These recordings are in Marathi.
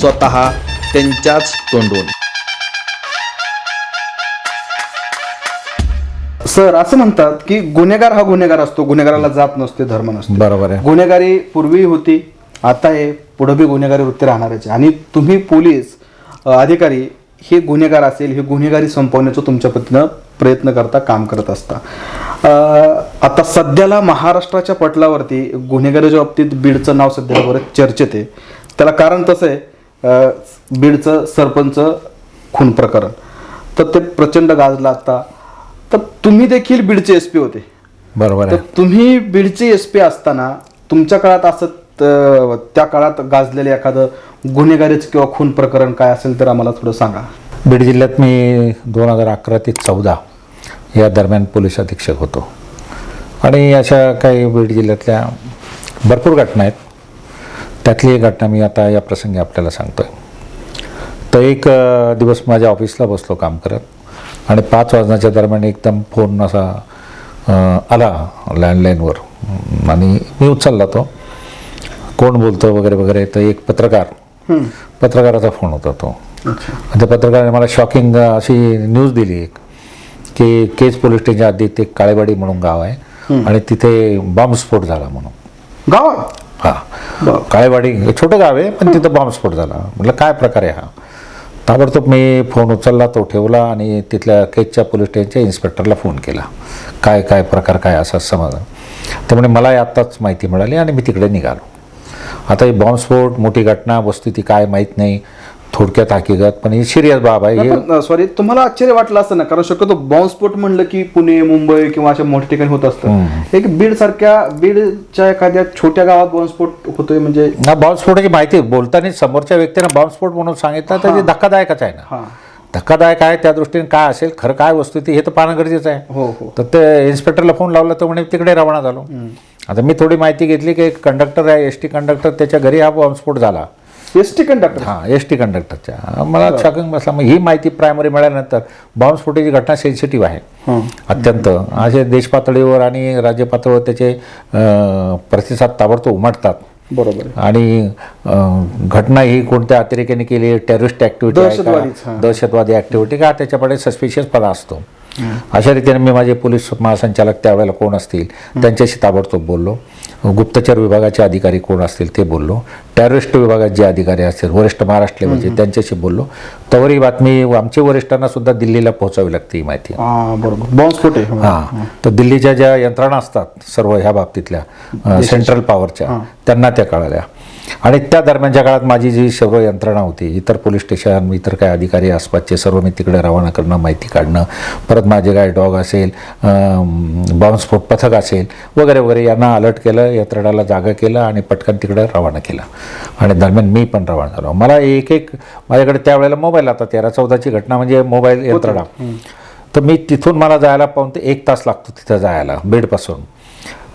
स्वतः त्यांच्याच तोंडून. सर असं म्हणतात की गुन्हेगार हा गुन्हेगार असतो गुन्हेगाराला जात नसते धर्म नसतो. बरोबर आहे. गुन्हेगारी पूर्वी होती आता आहे पुढे बी गुन्हेगारी वृत्ती राहणारच आहे. आणि तुम्ही पोलीस अ, अधिकारी हे गुन्हेगार असेल हे गुन्हेगारी संपवण्याचं तुमच्या पद्धतीनं प्रयत्न करता काम करत असता. अ, आता सध्याला महाराष्ट्राच्या पटलावरती गुन्हेगारीच्या बाबतीत बीडचं नाव सध्या बरंच चर्चेत आहे. त्याला कारण तसं आहे बीडचं सरपंच खून प्रकरण. तर ते प्रचंड गाजलं आता. तर तुम्ही देखील बीडचे एस पी होते. बरोबर तर आहे तुम्ही बीडचे एस पी असताना तुमच्या काळात असं त्या काळात गाजलेलं एखादं गुन्हेगारीच किंवा खून प्रकरण काय असेल तर आम्हाला थोडं सांगा. बीड जिल्ह्यात मी दोन हजार अकरा ते चौदा या दरम्यान पोलीस अधीक्षक होतो. आणि अशा काही बीड जिल्ह्यातल्या भरपूर घटना आहेत. त्यातली एक घटना मी आता या प्रसंगी आपल्याला सांगतोय. तर एक दिवस माझ्या ऑफिसला बसलो काम करत आणि पाच वाजण्याच्या दरम्यान एकदम फोन असा आला लँडलाईनवर. आणि मी उचलला तो. कोण बोलतो वगैरे वगैरे तर एक पत्रकार. पत्रकाराचा फोन होता तो. त्या पत्रकाराने मला शॉकिंग अशी न्यूज दिली एक की केज पोलीस स्टेशन आधी ते काळेवाडी म्हणून गाव आहे आणि तिथे बॉम्बस्फोट झाला म्हणून. गावात? हा. काळेवाडी हे छोटं गाव आहे पण तिथं बॉम्बस्फोट झाला. म्हटलं काय प्रकार आहे हा? ताबडतोब मी फोन उचलला तो ठेवला आणि तिथल्या केजच्या पोलीस स्टेशनच्या इन्स्पेक्टरला फोन केला. काय काय प्रकार काय असा समजला त्यामुळे मला आत्ताच माहिती मिळाली आणि मी तिकडे निघालो. आता ही बॉम्बस्फोट मोठी घटना वस्तू ती काय माहीत नाही. थोडक्यात हकीकत पण ही सिरियस बाब आहे. हे सॉरी तुम्हाला आश्चर्य वाटलं असतं ना? कारण शक्यतो बॉम्बस्फोट म्हणलं की पुणे मुंबई किंवा अशा मोठ्या ठिकाणी होत असतं. एक बीड सारख्या बीडच्या एखाद्या छोट्या गावात बॉम्बस्फोट होतोय म्हणजे ना बॉम्बस्फोटाची माहिती बोलताना समोरच्या व्यक्तीनं बॉम्बस्फोट म्हणून सांगितलं तर ते धक्कादायकच आहे ना. धक्कादायक आहे त्या दृष्टीने काय असेल खरं काय वस्तू ती हे तर पाहणं गरजेचं आहे. हो हो. तर ते इन्स्पेक्टरला फोन लावला तर म्हणे तिकडे रवाना झालो. आता मी थोडी माहिती घेतली की एक कंडक्टर आहे एस टी कंडक्टर त्याच्या घरी हा बॉम्बस्फोट झाला. एस टी कंडक्टर हां एस टी कंडक्टरच्या मला शॉकिंग बसला मग ही माहिती प्रायमरी मिळाल्यानंतर बॉम्बस्फोटाची घटना सेन्सिटिव्ह आहे. अत्यंत. असे देश पातळीवर आणि राज्य पातळीवर त्याचे प्रतिसाद ताबडतोब उमटतात. बरोबर. आणि घटना ही कोणत्या अतिरेक्याने केली? Terrorist activity. दहशतवादी ऍक्टिव्हिटी का? त्याच्याकडे सस्पिशियस पणा असतो. अशा रीतीने मी माझे पोलीस महासंचालक त्यावेळेला कोण असतील त्यांच्याशी ताबडतोब बोललो. गुप्तचर विभागाचे अधिकारी कोण असतील ते बोललो. टेररिस्ट विभागात जे अधिकारी असतील वरिष्ठ महाराष्ट्र लेवलचे त्यांच्याशी बोललो. तवर ही बातमी आमच्या वरिष्ठांना सुद्धा दिल्लीला पोहोचावी लागते ही माहिती. हा बॉम्बस्फोट हां. तर दिल्लीच्या ज्या यंत्रणा असतात सर्व ह्या बाबतीतल्या सेंट्रल पॉवरच्या त्यांना त्या कळाल्या. आणि त्या दरम्यानच्या काळात माझी जी सर्व यंत्रणा होती इतर पोलीस स्टेशन इतर काय अधिकारी आसपासचे सर्व मी तिकडे रवाना करणं माहिती काढणं परत माझे काय डॉग असेल बॉम्बस्फोट पथक असेल वगैरे वगैरे यांना अलर्ट केलं यंत्रणाला जागा केलं आणि पटकन तिकडे रवाना केलं. आणि दरम्यान मी पण रवाना झालो. मला एक एक माझ्याकडे त्यावेळेला मोबाईल आता तेरा चौदाची घटना म्हणजे मोबाईल यंत्रणा. तर मी तिथून मला जायला पाहून ते एक तास लागतो तिथं जायला बेडपासून.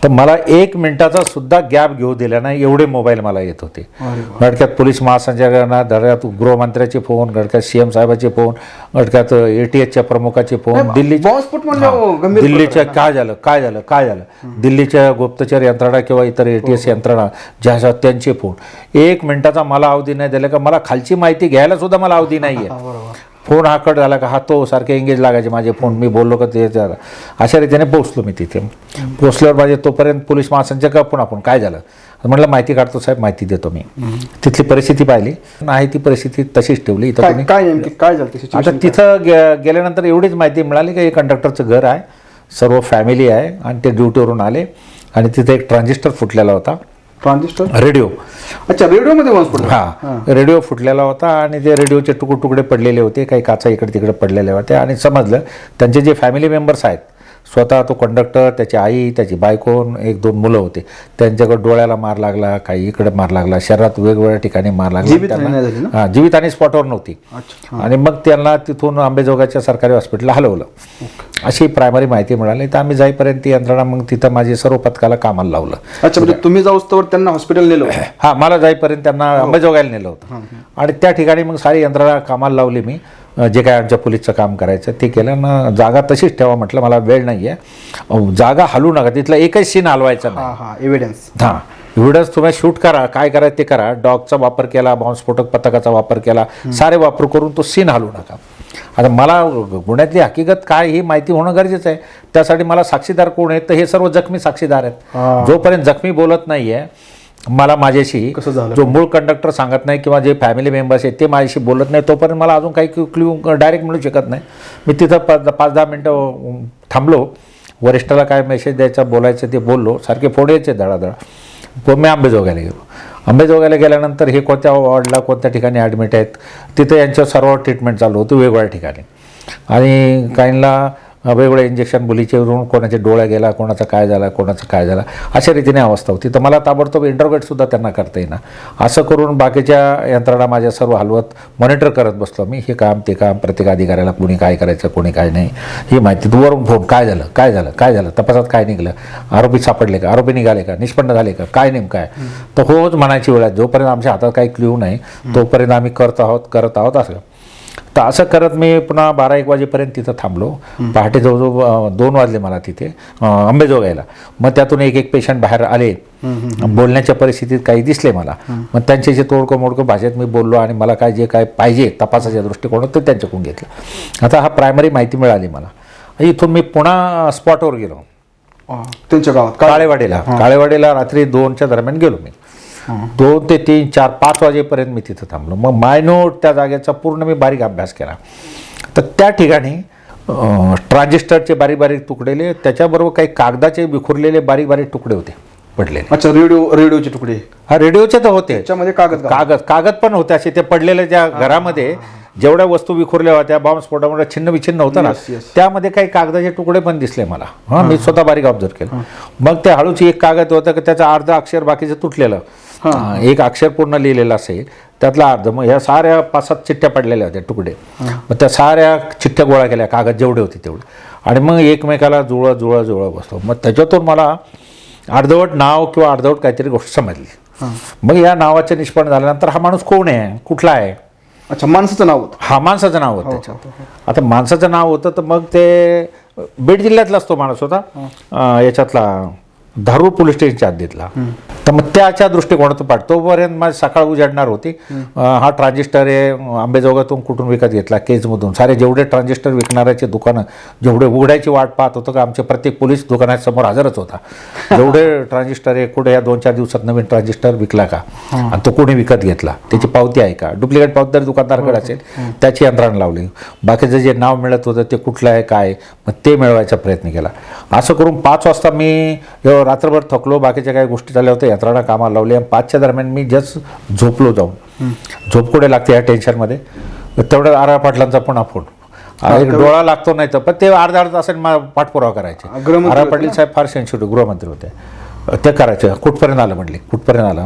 तर मला एक मिनिटाचा सुद्धा गॅप घेऊ दिला नाही एवढे मोबाईल मला येत होते. गडक्यात पोलीस महासंचालकांना धड्यात गृहमंत्र्याचे फोन गडक्यात सीएम साहेबाचे फोन गडक्यात एटीएसच्या प्रमुखाचे फोन. दिल्ली दिल्लीच्या काय झालं काय झालं काय झालं? दिल्लीच्या गुप्तचर यंत्रणा किंवा इतर एटीएस यंत्रणा ज्या असतात त्यांचे फोन. एक मिनिटाचा मला अवधी नाही दिला का मला खालची माहिती घ्यायला सुद्धा मला अवधी नाही आहे फोन हा कट झाला का हा तो सारखे एंगेज लागायचे माझे फोन मी बोललो का ते अशा रीतीने पोहोचलो मी तिथे. पोहोचल्यावर माझे तोपर्यंत पोलीस महासंचालक आपण आपण काय झालं? म्हटलं माहिती काढतो साहेब माहिती देतो मी. तिथली परिस्थिती पाहिली. नाही ती परिस्थिती तशीच ठेवली. इथं काय झालं आता तिथं गेल्यानंतर एवढीच माहिती मिळाली की हे कंडक्टरचं घर आहे. सर्व फॅमिली आहे आणि ते ड्युटीवरून आले. आणि तिथे एक ट्रान्झिस्टर फुटलेला होता. ट्रान्झिस्टर? रेडिओ. अच्छा रेडिओमध्ये झाला? हा. रेडिओ फुटलेला होता आणि ते रेडिओचे तुकडे तुकडे पडलेले होते काही काचा इकडे तिकडे पडलेल्या होत्या आणि समजलं त्यांचे जे फॅमिली मेंबर्स आहेत स्वतः तो कंडक्टर त्याची आई त्याची बायको एक दोन मुलं होते त्यांच्याकडे डोळ्याला मार लागला काही इकडे मार लागला शरीरात वेगवेगळ्या ठिकाणी मार लागला? हां जीवितहानी स्पॉटवर नव्हती. आणि मग त्यांना तिथून आंबेजोगाईच्या सरकारी हॉस्पिटलला हलवलं. अशी प्रायमरी माहिती मिळाली तर आम्ही जाईपर्यंत ती यंत्रणा मग तिथं माझी सर्व पथकाला कामाला लावलं. अच्छा म्हणजे तुम्ही जाऊस्तवर त्यांना हॉस्पिटल नेलं. हा मला जाईपर्यंत त्यांना अंबेजोगाईला नेलं होतं. आणि त्या ठिकाणी मग सारी यंत्रणा कामाला लावली मी. जे काय आमच्या पोलीसचं काम करायचं ते केलं. ना जागा तशीच ठेवा म्हटलं. मला वेळ नाही आहे जागा हलू नका. तिथला एकच सीन हलवायचा नाही. हा हा. एव्हिडन्स हां. एवढंच तुम्ही शूट करा. काय करायचं ते करा. डॉगचा वापर केला बॉम्बस्फोटक पथकाचा वापर केला. सारे वापर करून तो सीन हलवू नका. आता मला गुन्ह्यातली हकीकत काय ही माहिती होणं गरजेचं आहे. त्यासाठी मला साक्षीदार कोण आहेत? तर हे सर्व जखमी साक्षीदार आहेत. जोपर्यंत जखमी बोलत नाही आहे मला माझ्याशी? जो मूळ कंडक्टर सांगत नाही किंवा जे फॅमिली मेंबर्स आहेत ते माझ्याशी बोलत नाही. तोपर्यंत मला अजून काही क्ल्यू डायरेक्ट मिळू शकत नाही. मी तिथं पाच पाच दहा मिनटं थांबलो. वरिष्ठाला काय मेसेज द्यायचा बोलायचं ते बोललो. सारखे फोड यायचे धडाधड. पण मी आंबेजोगायला गेलो. अंबेजोगाईला गेल्यानंतर हे कोणत्या वॉर्डला कोणत्या ठिकाणी ॲडमिट आहेत तिथे यांच्या सर्व ट्रीटमेंट चालू होती वेगवेगळ्या ठिकाणी. आणि काहींना वेगवेगळे इंजेक्शन बुलीचे वरून कोणाच्या डोळ्या गेला कोणाचा काय झाला कोणाचं काय झाला अशा रीतीने अवस्था होती. तर मला ताबडतोब इंटरव्हेटसुद्धा त्यांना करता येईना. असं करून बाकीच्या यंत्रणा माझ्या सर्व हलवत मॉनिटर करत बसलो मी. हे काम ते काम प्रत्येक अधिकाऱ्याला कोणी काय करायचं कोणी काय नाही ही माहिती. तू वरून फोन काय झालं काय झालं काय झालं तपासात काय निघलं आरोपी सापडले का आरोपी निघाले का निष्पन्न झाले का काय नेमकं आहे? तर होच म्हणायची वेळ आहे. जोपर्यंत आमच्या हातात काही क्ल्यू नाही तोपर्यंत आम्ही करत आहोत करत आहोत असं. तर असं करत मी पुन्हा बारा एक वाजेपर्यंत तिथं थांबलो. पहाटे जवळजवळ दोन वाजले मला तिथे. अंबेजोगाईला मग त्यातून एक एक पेशंट बाहेर आले. बोलण्याच्या परिस्थितीत काही दिसले मला. मग त्यांच्याशी तोडकं मोडकं भाषेत मी बोललो आणि मला काय जे काय पाहिजे तपासाच्या दृष्टिकोनात ते त्यांच्याकडून घेतलं. आता हा प्रायमरी माहिती मिळाली मला. इथून मी पुन्हा स्पॉटवर गेलो. त्यांच्या गावात. काळेवाडीला. काळेवाडीला रात्री दोनच्या दरम्यान गेलो मी. दोन ते तीन चार पाच वाजेपर्यंत मी तिथं थांबलो. मग माय नोट त्या जागेचा पूर्ण मी बारीक अभ्यास केला. तर त्या ठिकाणी ट्रान्झिस्टरचे बारीक बारीक तुकडेले त्याच्याबरोबर काही कागदाचे विखुरलेले बारीक बारीक तुकडे होते पडलेले. अच्छा रेडिओ रेडिओचे तुकडे? हा रेडिओचे तर होते. त्याच्यामध्ये कागद. कागद कागद पण होते असे ते पडलेले त्या घरामध्ये जेवढ्या वस्तू विखुरल्या होत्या बॉम्बस्फोटामुळे छिन्न विछिन्न होतं ना. त्यामध्ये काही कागदाचे तुकडे पण दिसले मला. हा मी स्वतः बारीक ऑब्झर्व केलं. मग ते हळूच एक कागद होतं की त्याचं अर्ध अक्षर बाकीचं तुटलेलं. हा, एक अक्षर पूर्ण लिहिलेलं असेल त्यातला अर्ध मग ह्या साऱ्या पाच सात चिठ्ठ्या पडलेल्या होत्या तुकडे. मग त्या साऱ्या चिठ्ठ्या गोळा केल्या कागद जेवढे होते तेवढे. आणि मग एकमेकाला जुळं जुळं जुळं बसतो मग त्याच्यातून मला अर्धवट नाव किंवा अर्धवट काहीतरी गोष्ट समजली. मग या नावाचं निष्पन्न झाल्यानंतर हा माणूस कोण आहे? कुठला आहे? अच्छा माणसाचं नाव होतं. हा माणसाचं नाव होतं. आता माणसाचं नाव होतं तर मग ते बीड जिल्ह्यातलाच तो माणूस होता. याच्यातला धारूर पोलीस स्टेशनच्या हद्दीतला. तर मग त्याच्या दृष्टिकोनातून पाठ तोपर्यंत माझी सकाळ उजाडणार होती. हा ट्रान्झिस्टर आहे आंबेजोगातून कुठून विकत घेतला? केजमधून. सारे जेवढे ट्रान्झिस्टर विकणाऱ्याचे दुकानं जेवढे उघडायची वाट पाहत होतं का आमचे प्रत्येक पोलीस दुकानासमोर हजरच होता. जेवढे ट्रान्झिस्टर आहे कुठे या दोन चार दिवसात नवीन ट्रान्झिस्टर विकला का आणि तो कोणी विकत घेतला? त्याची पावती आहे का? डुप्लिकेट पावती जर दुकानदाराकडे असेल त्याची यंत्रणा लावली. बाकीचं जे नाव मिळत होतं ते कुठलं आहे काय मग ते मिळवायचा प्रयत्न केला. असं करून पाच वाजता मी रात्रभर थकलो बाकीच्या काही गोष्टी झाल्या होत्या यंत्रणा कामाला लावली आणि पाचच्या दरम्यान मी जस्ट झोपलो जाऊन. झोप कुठे लागते या टेन्शनमध्ये तेवढं आरा पाटलांचा पुन्हा फोन डोळा लागतो नाही तर पण ते अर्धा अर्धा तासाने मला पाठपुरावा करायचे. आरा पाटील साहेब फार सेन्सिटिव्ह गृहमंत्री होते. ते करायचे. कुठपर्यंत आलं म्हटले? कुठपर्यंत आलं?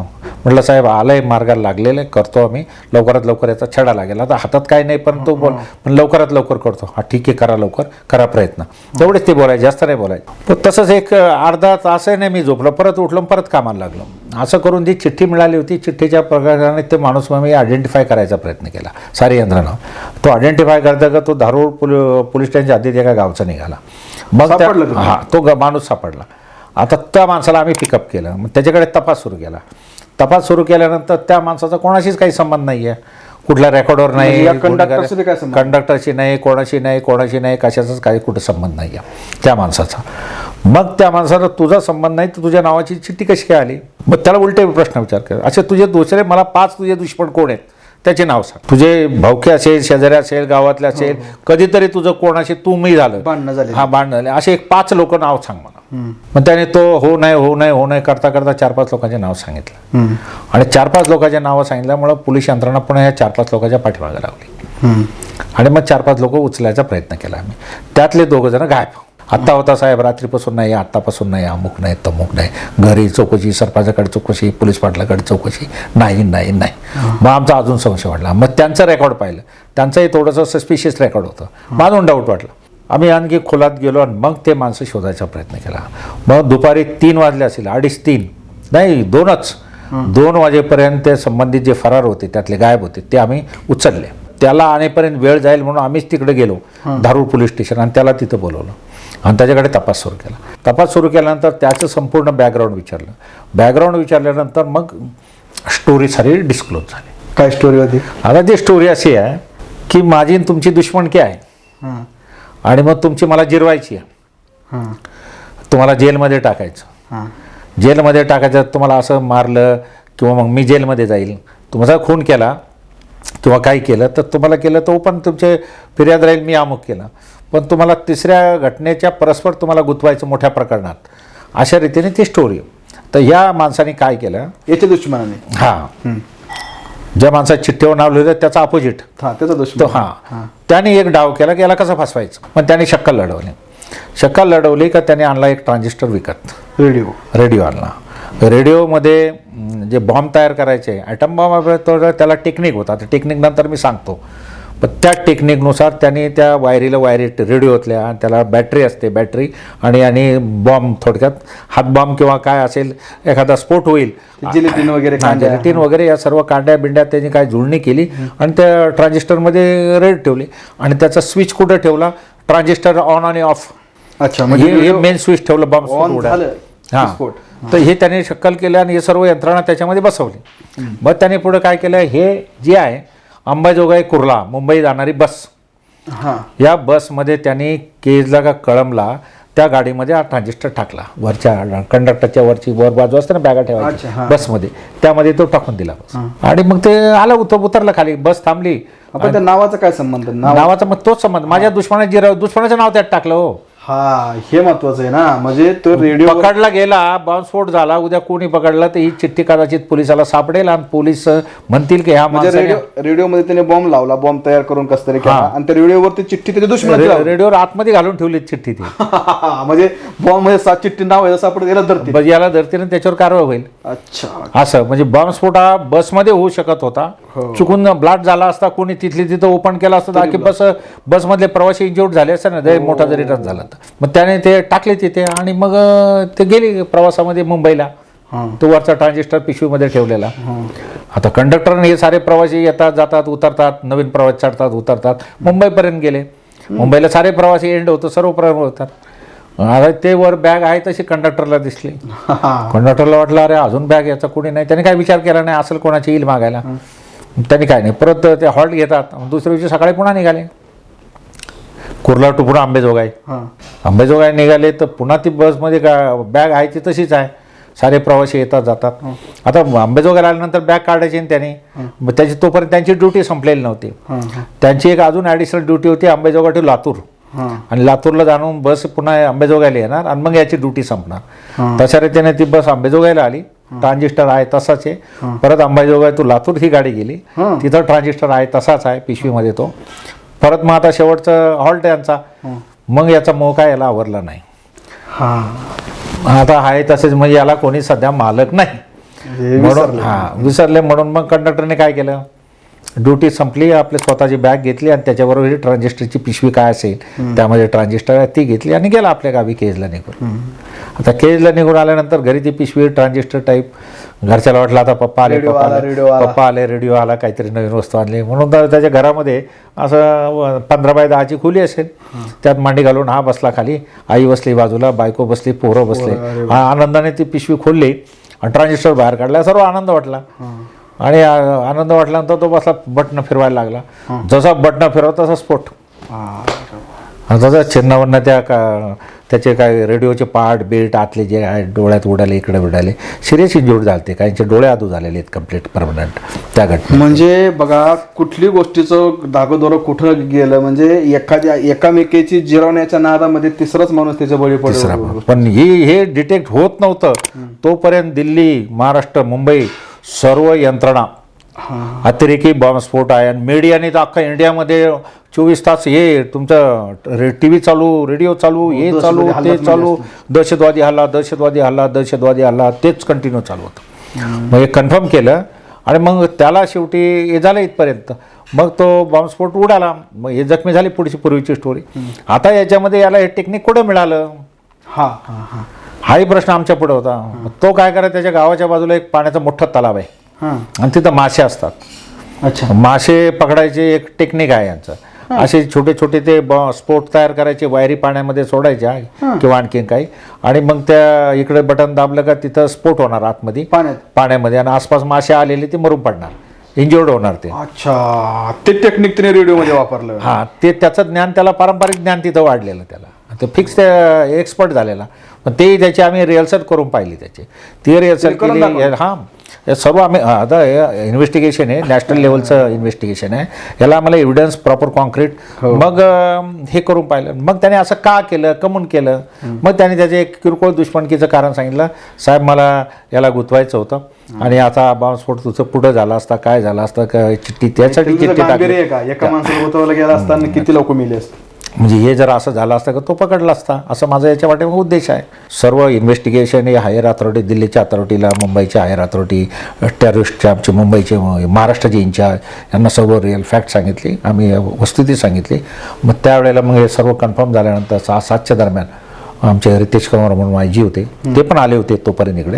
म्हटलं साहेब आलंय मार्गाला लागलेलं आहे. करतो आम्ही. लवकरात लवकर याचा छडा लागेल. आता हातात काय नाही पण तो बोल पण लवकरात लवकर करतो. हा ठीक आहे करा लवकर. करा प्रयत्न. तेवढेच ते बोलायचे. जास्त नाही बोलायचे. तसंच एक अर्धा तासही नाही मी झोपलो. परत उठलो परत कामाला लागलो. असं करून जी चिठ्ठी मिळाली होती चिठ्ठीच्या प्रकाराने ते माणूस मग मी आयडेंटिफाय करायचा प्रयत्न केला. सारी यंत्रणा. तो आयडेंटिफाय करता का तो धारूर पोल- पोलीस स्टेशनच्या हद्दीत एका गावचा निघाला. मग? हा तो माणूस सापडला. आता त्या माणसाला आम्ही पिकअप केलं. मग त्याच्याकडे तपास सुरू केला. तपास सुरू केल्यानंतर त्या माणसाचा कोणाशीच काही संबंध नाही आहे कुठल्या रेकॉर्डवर म्हणजे नाही? कंडक्टरशी नाही कोणाशी नाही कोणाशी नाही कशाचाच काही कुठं संबंध नाही आहे त्या माणसाचा. मग त्या माणसाला तुझा संबंध नाही तर तुझ्या नावाची चिठ्ठी कशी काय आली? मग त्याला उलटे प्रश्न विचार कर. असे तुझे दुसरे मला पाच तुझे दुश्मन कोण आहेत? त्याचे नाव सांग. तुझे भावके असेल शेजारी असेल गावातले असेल कधीतरी तुझं कोणाशी तू मी झालं. भांडणं झाले हा भांडण झाले. असे एक पाच लोक नाव सांग मला. मग त्याने तो हो नाही हो नाही हो नाही करता करता चार पाच लोकांचे नाव सांगितलं. आणि चार पाच लोकांचे नावं सांगितल्यामुळं पोलीस यंत्रणा पुन्हा या चार पाच लोकांच्या पाठीमागे लागली. आणि मग चार पाच लोक उचलायचा प्रयत्न केला आम्ही. त्यातले दोघं जण गायब. आत्ता होता साहेब रात्रीपासून नाही आत्तापासून नाही अमुक नाही तमुक नाही. घरी चौकशी सरपंचाकडे चौकशी पोलीस पाटलाकडे चौकशी. नाही नाही नाही. मग आमचा अजून संशय वाटला मग त्यांचं रेकॉर्ड पाहिलं. त्यांचंही थोडंसं सस्पिशियस रेकॉर्ड होतं. अजून डाऊट वाटला. आम्ही आणखी खोलात गेलो आणि मग ते माणसं शोधायचा प्रयत्न केला. मग दुपारी तीन वाजले असेल अडीच तीन. नाही दोनच. दोन वाजेपर्यंत ते संबंधित जे फरार होते त्यातले गायब होते ते आम्ही उचलले. त्याला आणेपर्यंत वेळ जाईल म्हणून आम्हीच तिकडे गेलो धारूर पोलीस स्टेशन आणि त्याला तिथं बोलवलं. आणि त्याच्याकडे तपास सुरू केला. तपास सुरू केल्यानंतर त्याचं संपूर्ण बॅकग्राऊंड विचारलं. बॅकग्राऊंड विचारल्यानंतर मग स्टोरी सारी डिस्क्लोज झाली. काय स्टोरी होती? आता ती स्टोरी अशी आहे की माझी तुमची दुश्मनकी आहे? हां. आणि मग तुमची मला जिरवायची आहे. तुम्हाला जेलमध्ये टाकायचं. जेलमध्ये टाकायचं तुम्हाला असं मारलं किंवा मग मी जेलमध्ये जाईल. तुम्हाला खून केला किंवा काही केलं तर तुम्हाला केलं तो पण तुमचे फिर्याद राहील मी अमुक केलं. पण तुम्हाला तिसऱ्या घटनेच्या परस्पर तुम्हाला गुंतवायचं मोठ्या प्रकरणात. अशा रीतीने ती स्टोरी तर ह्या माणसाने काय केलं? याच्या दुश्मनाने. हां. ज्या माणसाच्या चिठ्ठीवर नाव लिहिलं त्याचा अपोजिट हा त्याचा तो दुश्मन हां. त्याने एक डाव केला की याला कसं फसवायचं? पण त्याने शक्कल लढवली. शक्कल लढवली का त्याने आणला एक ट्रान्झिस्टर विकत? रेडिओ. रेडिओ आणला. रेडिओमध्ये जे बॉम्ब तयार करायचे ॲटम बॉम्ब तर त्याला टेक्निक होता. त्या टेक्निक नंतर मी सांगतो. पण त्या टेक्निकनुसार त्यांनी त्या वायरीला वायरी रेडिओतल्या आणि त्याला बॅटरी असते बॅटरी. आणि आणि बॉम्ब थोडक्यात हात बॉम्ब किंवा काय असेल एखादा स्फोट होईल. जिलेटिन वगैरे. जिलेटिन वगैरे या सर्व कांड्या बिंड्या त्यांनी काय जुळणी केली आणि त्या ट्रान्झिस्टरमध्ये रेड ठेवली. आणि त्याचा स्विच कुठं ठेवला? ट्रान्झिस्टर ऑन आणि ऑफ. अच्छा म्हणजे हे मेन स्विच ठेवलं बॉम्ब हां. तर हे त्याने शक्कल केलं आणि हे सर्व यंत्रणा त्याच्यामध्ये बसवली. मग त्याने पुढे काय केलं? हे जे आहे अंबाजोगाई कुर्ला मुंबई जाणारी बस. हां. या बसमध्ये त्यांनी केजला का कळमला त्या गाडीमध्ये हा ट्रान्झिस्टर टाकला. वरच्या कंडक्टरच्या वरची वर बाजू असते ना बॅगा ठेवायची. बसमध्ये. त्यामध्ये तो टाकून दिला बस. आणि मग ते आलं उतर उतरलं खाली. बस थांबली. आपण त्या नावाचा काय संबंध? नाव? नावाचा मग तोच संबंध. माझ्या दुश्मनाची दुश्मनाचं नाव त्यात टाकलं हो. हा हे महत्वाचं आहे ना. म्हणजे तो रेडिओ पकडला गेला बॉम्बस्फोट झाला उद्या कोणी पकडला तर ही चिठ्ठी कदाचित पोलिसाला सापडेल आणि पोलीस म्हणतील की ह्या म्हणजे माणसाने रेडिओ रेडिओमध्ये त्याने बॉम्ब लावला बॉम्ब तयार करून कस तरी केला. आणि त्या रेडिओवरती चिठ्ठी त्याच्या दुश्मनाची रे- लावली. रेडिओवर आतमध्ये घालून ठेवली चिठ्ठी ती. म्हणजे बॉम्बमध्ये सात चिठ्ठी नाव आहे जसं आपण याला धरते बस याला धरतील आणि त्याच्यावर कारवाई होईल. अच्छा. असं म्हणजे बॉम्बस्फोट हा बसमध्ये होऊ शकत होता. हो. चुकून ब्लास्ट झाला असता कोणी तिथली तिथं ओपन केला असता की बस बसमधले प्रवासी इंज्युर्ड झाले असते ना जरी मोठा जरी रन झाला तर. मग त्याने ते टाकले तिथे आणि मग ते गेले प्रवासामध्ये मुंबईला. तो वरचा ट्रान्झिस्टर पिशवीमध्ये ठेवलेला. आता कंडक्टर हे सारे प्रवासी येतात जातात उतरतात नवीन प्रवास चढतात उतरतात. मुंबईपर्यंत गेले. मुंबईला सारे प्रवासी एंड होतं सर्व प्रवास होतात. आता ते वर बॅग आहे तशी कंडक्टरला दिसली. कंडक्टरला वाटलं अरे अजून बॅग याचा कोणी नाही. त्याने काय विचार केला नाही असेल कोणाची येईल मागायला. त्यांनी काय नाही परत ते हॉल्ट घेतात. दुसऱ्या दिवशी सकाळी पुन्हा निघाले. कुर्ला टू पुन्हा आंबेजोगाई. हां. आंबेजोगाई निघाले तर पुन्हा ती बसमध्ये का बॅग आहे ती तशीच आहे. सारे प्रवासी येतात जातात. आता आंबेजोगाईला आल्यानंतर बॅग काढायची त्याने मग त्याची तोपर्यंत त्यांची ड्युटी संपलेली नव्हती. त्यांची एक अजून ॲडिशनल ड्युटी होती आंबेजोगाई टू लातूर. आणि लातूरला जाणून बस पुन्हा अंबेजोगाईला येणार आणि मग याची ड्युटी संपणार. तशा रीतीने ती बस अंबेजोगाईला आली. ट्रान्झिस्टर आहे तसाच आहे. परत अंबेजोगाई तू लातूर ही गाडी गेली. तिथं ट्रान्झिस्टर आहे तसाच आहे पिशवीमध्ये तो. परत मग आता शेवटचं हॉल्ट यांचा मग याचा मोह काय याला आवरला नाही. हां. आता आहे तसेच म्हणजे याला कोणी सध्या मालक नाही. हे म्हणून विसरले. हा विसरले म्हणून मग कंडक्टरने काय केलं? ड्युटी संपली आपली स्वतःची बॅग घेतली आणि त्याच्याबरोबर ही ट्रान्झिस्टरची पिशवी काय असेल त्यामध्ये ट्रान्झिस्टर आहे ती घेतली आणि गेला आपल्या गावी केजला निघून. आता केजला निघून आल्यानंतर घरी ती पिशवी ट्रान्झिस्टर टाईप घरच्याला वाटलं आता पप्पा आले रेडिओ पप्पा आला, आले रेडिओ आला. पप्पा आले रेडिओ आला काहीतरी नवीन वस्तू आणली. म्हणून तर त्याच्या घरामध्ये असं पंधरा बाय दहाची खोली असेल. त्यात मांडी घालून हा बसला खाली आई बसली बाजूला बायको बसली पोरं बसले. हा आनंदाने ती पिशवी खोलली आणि ट्रान्झिस्टर बाहेर काढला. सर्व आनंद वाटला. आणि आनंद वाटल्यानंतर तो बसला बटणं फिरवायला लागला. जसा बटणं फिरवत तसा स्फोट. तसा चिन्हावरनं त्या का त्याचे काय रेडिओचे पार्ट बेल्ट आतले जे आहे डोळ्यात उडाले इकडे उडाले सिरियस इंजुर्ड झाले काहींचे डोळे आदू झालेले आहेत कंप्लीट परमनंट त्या घटनेत म्हणजे बघा कुठली गोष्टीचं धागोदोरं कुठं गेलं? म्हणजे एखाद्या एकामेकीची जिरवण्याच्या नादामध्ये तिसराच माणूस त्याच्या बळी तिसरा. पण ही हे डिटेक्ट होत नव्हतं. तोपर्यंत दिल्ली महाराष्ट्र मुंबई सर्व यंत्रणा अतिरेकी बॉम्बस्फोट आहे. आणि मीडियाने तर अख्खा इंडियामध्ये चोवीस तास हे तुमचं टी व्ही चालू रेडिओ चालू हे चालू ते हल्लाच चालू. दहशतवादी हल्ला दहशतवादी हल्ला दहशतवादी हल्ला तेच कंटिन्यू चालू होतं. मग हे कन्फर्म केलं आणि मग त्याला शेवटी हे झालं इथपर्यंत. मग तो बॉम्बस्फोट उडाला. मग हे जखमी झाली पुढची पूर्वीची स्टोरी आता याच्यामध्ये याला हे टेक्निक कुठं मिळालं? हा हा हा. हाही प्रश्न आमच्या पुढे होता. तो काय करा त्याच्या गावाच्या बाजूला एक पाण्याचा मोठा तलाव आहे. आणि तिथं मासे असतात. अच्छा. मासे पकडायचे एक टेक्निक आहे यांचं. असे छोटे छोटे ते स्पोर्ट तयार करायचे वायरी पाण्यामध्ये सोडायच्या किंवा आणखीन काही. आणि मग त्या इकडे बटन दाबलं का तिथं स्फोट होणार आतमध्ये. पाण्यामध्ये. आणि आसपास मासे आलेले ते मरून पडणार. इंजुर्ड होणार ते. अच्छा. ते टेक्निक तिने रेडिओमध्ये वापरलं. हा. ते त्याचं ज्ञान त्याला पारंपरिक ज्ञान तिथं वाढलेलं त्याला. ते फिक्स एक्सपर्ट झालेला. पण ते त्याची आम्ही रिहर्सल करून पाहिली त्याची. ती रिहर्सल केली. हां. हे सर्व आम्ही आता इन्व्हेस्टिगेशन आहे नॅशनल लेवलचं इन्व्हेस्टिगेशन आहे. याला आम्हाला एव्हिडन्स प्रॉपर कॉन्क्रीट मग हे करून पाहिलं. मग त्याने असं का केलं कमून केलं? मग त्याने त्याचे एक किरकोळ दुश्मनकीचं कारण सांगितलं. साहेब मला याला गुंतवायचं होतं. आणि आता बॉम्बस्फोट तुझं पुढं झाला असता काय झाला असता काय चिठ्ठी त्यासाठी चिठ्ठी टाकली. एका माणसाला गेलं असताना किती लोक मेले असते? म्हणजे हे जर असं झालं असतं का तो पकडला असता? असं माझा याच्या वाटे उद्देश आहे. सर्व इन्व्हेस्टिगेशन हे हायर अथॉरिटी दिल्लीच्या अथॉरिटीला मुंबईच्या हायर अथॉरिटी टेररिस्टच्या आमचे मुंबईचे महाराष्ट्राचे इन्चार्ज यांना सर्व रिअल फॅक्ट सांगितली आम्ही वस्तुती सांगितली. मग त्यावेळेला मग हे सर्व कन्फर्म झाल्यानंतर सहा सातच्या दरम्यान आमचे रितेश कुमार म्हणून माझी होते ते पण आले होते तोपर्यंत इकडे.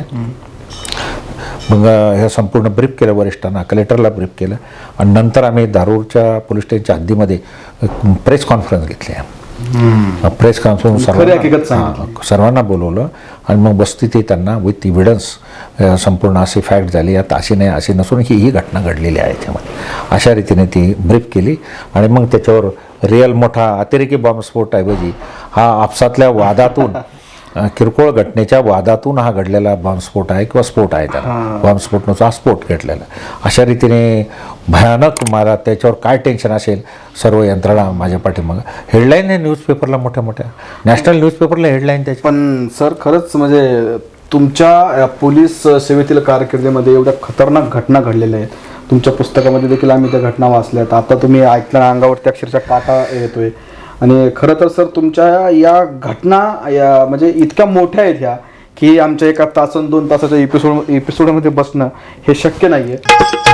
मग अ, हे संपूर्ण ब्रीफ केलं वरिष्ठांना कलेक्टरला ब्रीफ केलं आणि नंतर आम्ही धारूरच्या पोलीस स्टेशनच्या हद्दीमध्ये प्रेस कॉन्फरन्स घेतली. प्रेस कॉन्फरन्स हकीकत सर्वांना सर्वांना बोलवलं आणि मग वस्तुस्थिती त्यांना विथ इव्हिडन्स संपूर्ण अशी फॅक्ट झाली. आता अशी नाही अशी नसून ही ही घटना घडलेली आहे त्यामध्ये अशा रीतीने ती ब्रीफ केली आणि मग त्याच्यावर रिअल मोठा अतिरेकी बॉम्बस्फोटऐवजी हा आपसातल्या वादातून किरकोळ घटनेच्या वादातून हा घडलेला बॉम्बस्फोट आहे किंवा स्फोट आहे त्याला. बॉम्बस्फोट नव्हता हा स्फोट घडलेला अशा रीतीने भयानक मला त्याच्यावर काय टेन्शन असेल सर्व यंत्रणा माझ्या पाठीमागं. हेडलाईन आहे न्यूजपेपरला मोठ्या मोठ्या. नॅशनल न्यूजपेपरला हेडलाईन त्याची. पण सर खरंच म्हणजे तुमच्या पोलीस सेवेतील कारकिर्दीमध्ये एवढ्या खतरनाक घटना घडलेल्या आहेत. तुमच्या पुस्तकामध्ये देखील आम्ही त्या घटना वाचल्यात. आता तुम्ही ऐकल्या अंगावरती अक्षरशः काटा येतोय. आणि खरं तर सर तुमच्या या घटना या म्हणजे इतक्या मोठ्या आहेत ह्या की आमच्या एका तासन दोन तासाच्या एपिसोड एपिसोडमध्ये बसणं हे शक्य नाही आहे